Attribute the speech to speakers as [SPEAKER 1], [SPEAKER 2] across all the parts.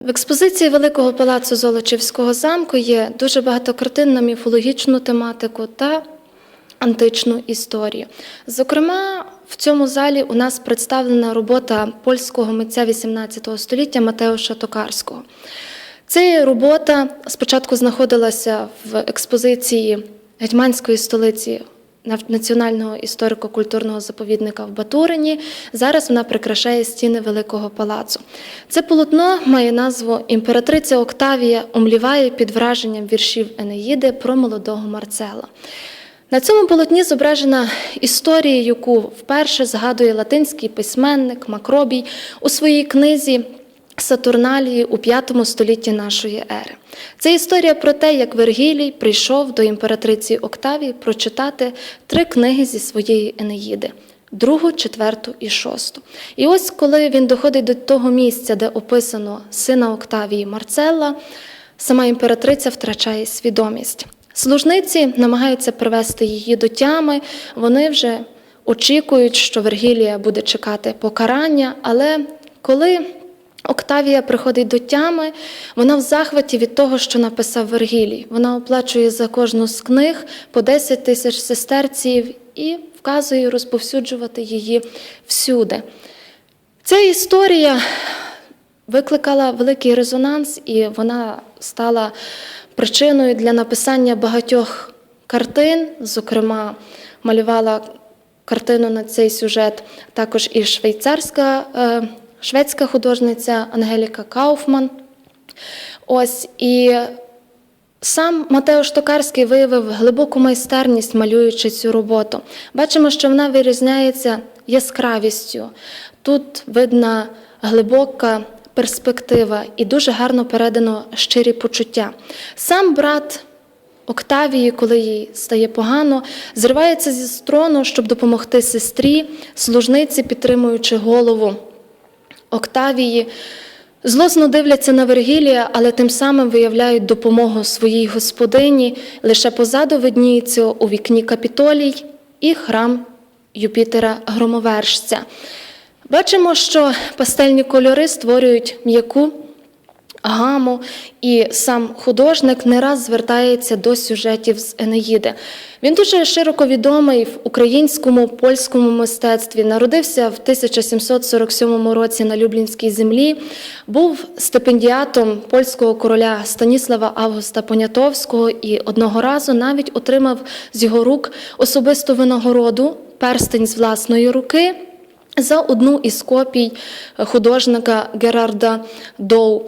[SPEAKER 1] В експозиції Великого палацу Золочівського замку є дуже багато картин на міфологічну тематику та античну історію. Зокрема, в цьому залі у нас представлена робота польського митця XVIII століття Матеуша Токарського. Ця робота спочатку знаходилася в експозиції гетьманської столиці Національного історико-культурного заповідника в Батурині. Зараз вона прикрашає стіни Великого палацу. Це полотно має назву Імператриця Октавія умліває під враженням віршів Енеїди про молодого Марцела. На цьому полотні зображена історія, яку вперше згадує латинський письменник Макробій у своїй книзі Сатурналії у V столітті нашої ери. Це історія про те, як Вергілій прийшов до імператриці Октавії прочитати три книги зі своєї Енеїди. Другу, четверту і шосту. І ось коли він доходить до того місця, де описано сина Октавії Марцелла, сама імператриця втрачає свідомість. Служниці намагаються привести її до тями. Вони вже очікують, що Вергілія буде чекати покарання, але коли Октавія приходить до тями, вона в захваті від того, що написав Вергілій. Вона оплачує за кожну з книг по 10 тисяч сестерців і вказує розповсюджувати її всюди. Ця історія викликала великий резонанс, і вона стала причиною для написання багатьох картин. Зокрема, малювала картину на цей сюжет також і швейцарська е, шведська художниця Ангеліка Кауфман. Ось і Сам Матеуш Токарський виявив глибоку майстерність, малюючи цю роботу. Бачимо, що вона вирізняється яскравістю. Тут видна глибока перспектива і дуже гарно передано щирі почуття. Сам брат Октавії, коли їй стає погано, зривається зі трону, щоб допомогти сестрі, служниці, підтримуючи голову Октавії. Злосно дивляться на Вергілія, але тим самим виявляють допомогу своїй господині. Лише позаду видніється у вікні Капітолій і храм Юпітера Громовержця. Бачимо, що пастельні кольори створюють м'яку гаму, і сам художник не раз звертається до сюжетів з Енеїди. Він дуже широко відомий в українському польському мистецтві. Народився в 1747 році на Люблінській землі, був стипендіатом польського короля Станіслава Августа Понятовського і одного разу навіть отримав з його рук особисту винагороду, перстень з власної руки. За одну із копій художника Герарда Доу.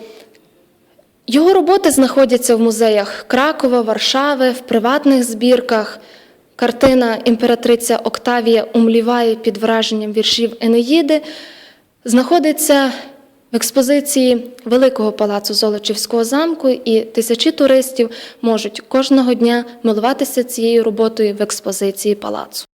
[SPEAKER 1] Його роботи знаходяться в музеях Кракова, Варшави, в приватних збірках. Картина Імператриця Октавія умліває під враженням віршів Енеїди знаходиться в експозиції Великого палацу Золочівського замку, і тисячі туристів можуть кожного дня милуватися цією роботою в експозиції палацу.